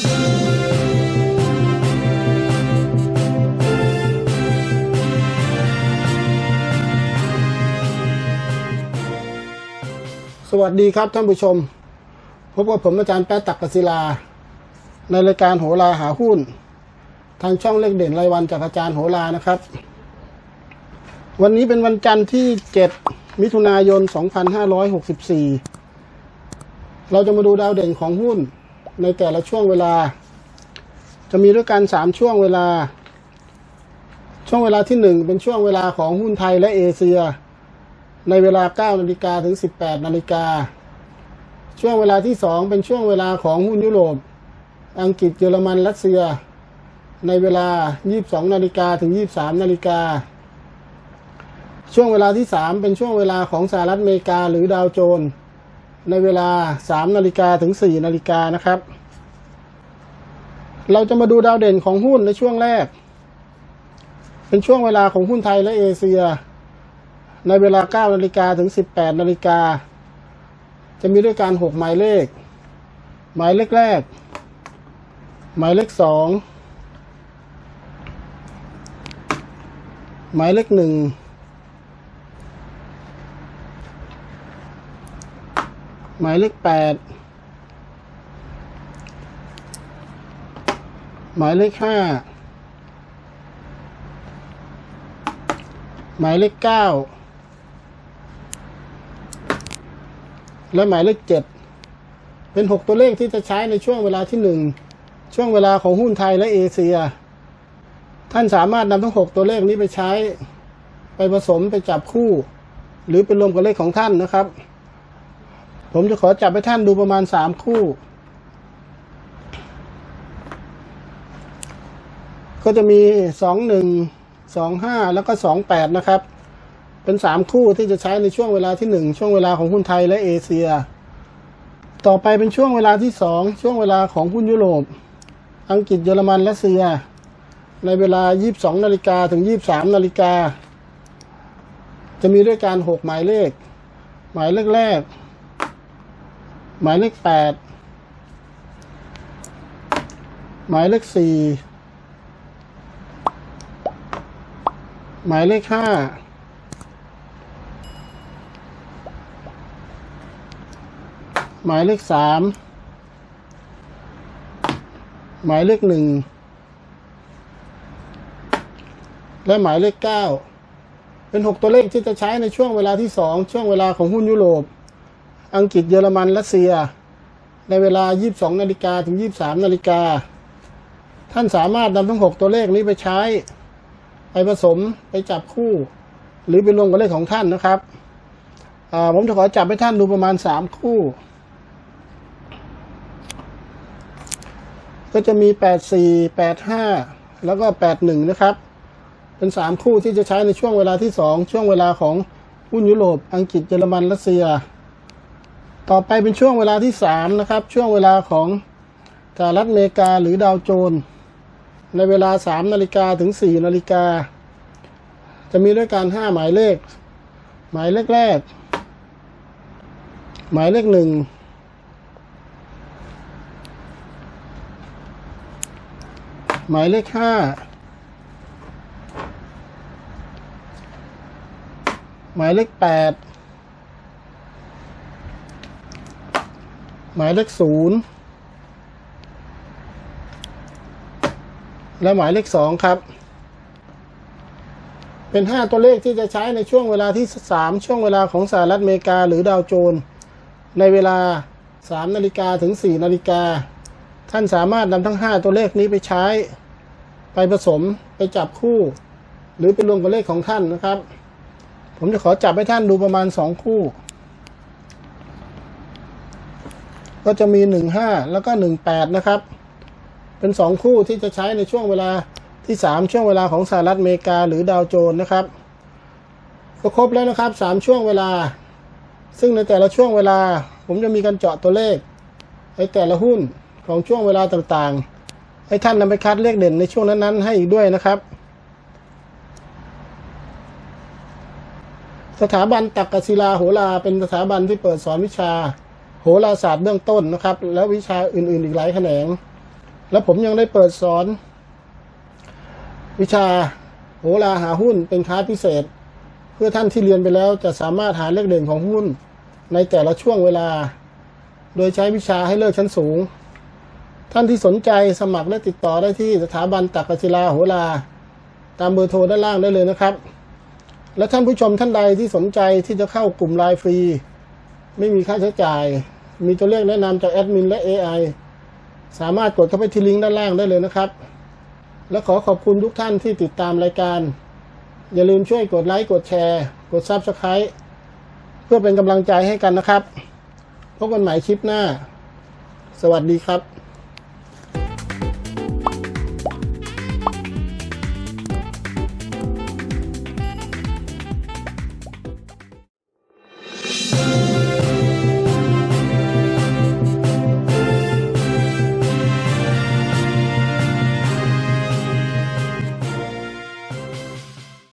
สวัสดีครับท่านผู้ชม พบกับผมอาจารย์แป๊ะตักกศิลา ในรายการโหราหาหุ้น ทางช่องเลขเด่นรายวันจากอาจารย์โหรานะครับ วันนี้เป็นวันจันทร์ที่ 7 มิถุนายน 2564 เราจะมาดูดาวเด่นของหุ้น ในแต่ละช่วงเวลา จะมีด้วยกัน3ช่วงเวลา ช่วงเวลาที่1เป็นช่วงเวลาของหุ้นไทยและเอเชีย ในเวลา9นาฬิกาถึง 18นาฬิกาช่วงเวลาที่2เป็นช่วงเวลาของหุ้นยุโรป อังกฤษเยอรมันรัสเซีย ในเวลา 22นาฬิกาถึง 23นาฬิกาช่วงเวลาที่ 3 เป็นช่วงเวลาของสหรัฐอเมริกาหรือดาวโจนส์ ในเวลา 3 นาฬิกาถึง 4 นาฬิกานะครับ เราจะมาดูดาวเด่นของหุ้นในช่วงแรก เป็นช่วงเวลาของหุ้นไทยและเอเชีย ในเวลา 9 นาฬิกาถึง 18 นาฬิกา จะมีด้วยการ 6 หมายเลข หมายเลขแรก หมายเลข 2 หมายเลข 1 หมายเลขแปดหมายเลขห้าหมายเลขเก้าและหมายเลขเจ็ดเป็นหกตัวเลขที่จะใช้ในช่วงเวลาที่หนึ่งช่วงเวลาของหุ้นไทยและเอเชีย ท่านสามารถนำทั้งหกตัวเลขนี้ไปใช้ ไปผสมไปจับคู่ หรือเป็นรวมกับเลขของท่านนะครับ ผมจะขอจับให้ท่านดูประมาณสามคู่ ก็จะมีสองหนึ่งสองห้าแล้วก็สองแปดนะครับ เป็นสามคู่ที่จะใช้ในช่วงเวลาที่หนึ่งช่วงเวลาของหุ้นไทยและเอเชีย ต่อไปเป็นช่วงเวลาที่สองช่วงเวลาของหุ้นยุโรป อังกฤษเยอรมันรัสเซีย ในเวลา 22นาฬิกาถึง 23นาฬิกาจะมีด้วยการ6หมายเลข หมายเลขแรก หมายเลข8หมายเลข4หมายเลข5หมายเลข3หมายเลขหนึ่งและหมายเลขเก้าเป็นหกตัวเลขที่จะใช้ในช่วงเวลาที่สองช่วงเวลาของหุ้นยุโรป อังกฤษเยอรมันรัสเซีย ในเวลา 22 นาฬิกาถึง 23 นาฬิกา ท่านสามารถนำทั้งหกตัวเลขนี้ไปใช้ ไปผสมไปจับคู่ หรือไปรวมกับเลขของท่านนะครับผมจะขอจับให้ท่านดูประมาณสามคู่ ก็จะมี 84 85 แล้วก็ 81 นะครับ เป็นสามคู่ที่จะใช้ในช่วงเวลาที่สองช่วงเวลาของหุ้นยุโรป อังกฤษ เยอรมัน รัสเซีย ต่อไปเป็นช่วงเวลาที่สามนะครับ ช่วงเวลาของสหรัฐอเมริกาหรือดาวโจน ในเวลา3นาฬิกาถึง4นาฬิกา จะมีด้วยกัน5หมายเลข หมายเลขแรก หมายเลขหนึ่งหมายเลขห้าหมายเลขแปด หมายเลขศูนย์และหมายเลขสองครับ เป็นห้าตัวเลขที่จะใช้ในช่วงเวลาที่สามช่วงเวลาของสหรัฐอเมริกา หรือดาวโจน ในเวลาสามนาฬิกาถึงสี่นาฬิกา ท่านสามารถนำทั้ง 5 ตัวเลขนี้ไปใช้ ไปผสมไปจับคู่ หรือไปรวมกับเลขของท่านนะครับ ผมจะขอจับให้ท่านดูประมาณ 2 คู่ ก็จะมี15แล้วก็18นะครับ เป็น2คู่ที่จะใช้ในช่วงเวลาที่3ช่วงเวลาของสหรัฐอเมริกาหรือดาวโจนส์นะครับ ก็ครบแล้วนะครับ3ช่วงเวลา ซึ่งในแต่ละช่วงเวลา ผมจะมีการเจาะตัวเลขในแต่ละหุ้นของช่วงเวลาต่างๆ ให้ท่านนำไปคัดเลขเด่นในช่วงนั้นๆ ให้อีกด้วยนะครับ สถาบันตักกศิลาโหราเป็นสถาบันที่เปิดสอนวิชา โหราศาสตร์เบื้องต้นนะครับ และวิชาอื่น ๆ อีกหลายแขนง แล้วผมยังได้เปิดสอน วิชาโหราหาหุ้นเป็นคลาพิเศษ เพื่อท่านที่เรียนไปแล้วจะสามารถหาเลขเด่นของหุ้น ในแต่ละช่วงเวลา โดยใช้วิชาให้เลิกชั้นสูง ท่านที่สนใจสมัครและติดต่อได้ที่สถาบันตักกศิลาโหราตามเบอร์โทรด้านล่างได้เลยนะครับ และท่านผู้ชมท่านใดที่สนใจที่จะเข้ากลุ่มไลน์ฟรี ไม่มีค่าใช้จ่าย มีตัวเลขแนะนำจากแอดมินและ AI สามารถกดเข้าไปที่ลิงก์ด้านล่างได้เลยนะครับ และขอขอบคุณทุกท่านที่ติดตามรายการ อย่าลืมช่วยกดไลค์กดแชร์ กด Subscribe เพื่อเป็นกำลังใจให้กันนะครับ พบกันใหม่คลิปหน้า สวัสดีครับ